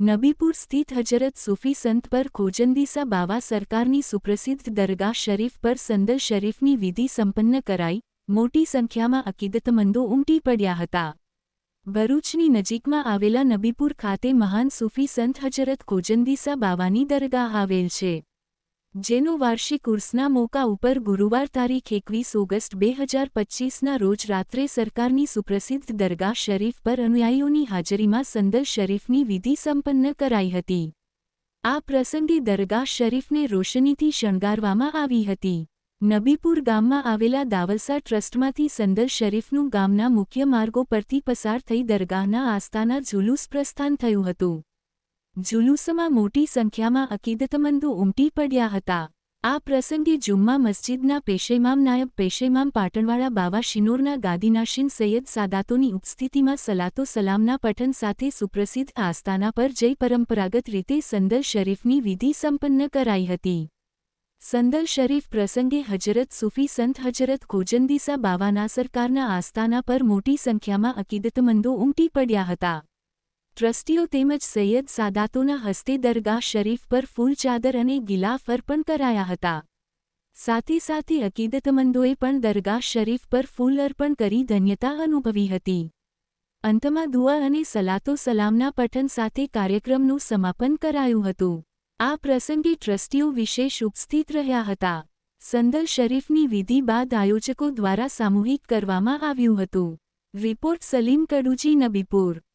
નબીપુર સ્થિત હજરત સૂફી સંત પર ખોજંદીસા બાવા સરકારની સુપ્રસિદ્ધ દરગાહ શરીફ પર સંદલ શરીફની વિધિ સંપન્ન કરાઈ, મોટી સંખ્યામાં અકીદતમંદો ઉમટી પડ્યા હતા. ભરૂચની નજીકમાં આવેલા નબીપુર ખાતે મહાન સૂફી સંત હજરત ખોજંદીસા બાવાની દરગાહ આવેલ છે. જેનો વાર્ષિક ઉર્સના મોકા ઉપર ગુરુવાર તારીખ એકવીસ ઓગસ્ટ બે હજાર પચ્ચીસના રોજ રાત્રે સરકારની સુપ્રસિદ્ધ દરગાહ શરીફ પર અનુયાયીઓની હાજરીમાં સંદલ શરીફની વિધિ સંપન્ન કરાઈ હતી. આ પ્રસંગે દરગાહ શરીફને રોશનીથી શણગારવામાં આવી હતી. નબીપુર ગામમાં આવેલા દાવલસા ટ્રસ્ટમાંથી સંદલ શરીફનું ગામના મુખ્ય માર્ગો પરથી પસાર થઈ દરગાહના આસ્થાના જુલુસ પ્રસ્થાન થયું હતું. જુલુસમાં મોટી સંખ્યામાં અકીદતમંદો ઉમટી પડ્યા હતા. આ પ્રસંગે જુમ્મા મસ્જિદના પેશેમામ નાયબ પેશેમામ પાટણવાળા બાવા શિનોરના ગાદીનાશીન સૈયદ સાદાતોની ઉપસ્થિતિમાં સલાતો સલામના પઠન સાથે સુપ્રસિદ્ધ આસ્થાના પર જઈ પરંપરાગત રીતે સંદલ શરીફની વિધિ સંપન્ન કરાઈ હતી. સંદલ શરીફ પ્રસંગે હજરત સૂફી સંત હજરત ખોજંદીસા બાવાના સરકારના આસ્થાના પર મોટી સંખ્યામાં અકીદતમંદો ઉમટી પડ્યા હતા. ટ્રસ્ટીઓ તેમજ સૈયદ સાદાતોના હસ્તે દરગાહ શરીફ પર ફૂલ ચાદર અને ગિલાફ અર્પણ કરાયા હતા. સાથે સાથે અકીદતમંદોએ પણ દરગાહ શરીફ પર ફૂલ અર્પણ કરી ધન્યતા અનુભવી હતી. અંતમાં દુઆ અને સલાતો સલામના પઠન સાથે કાર્યક્રમનું સમાપન કરાયું હતું. આ પ્રસંગે ટ્રસ્ટીઓ વિશેષ ઉપસ્થિત રહ્યા હતા. સંદલ શરીફની વિધિ બાદ આયોજકો દ્વારા સામૂહિક કરવામાં આવ્યું હતું. રિપોર્ટ સલીમ કડુજી નબીપુર.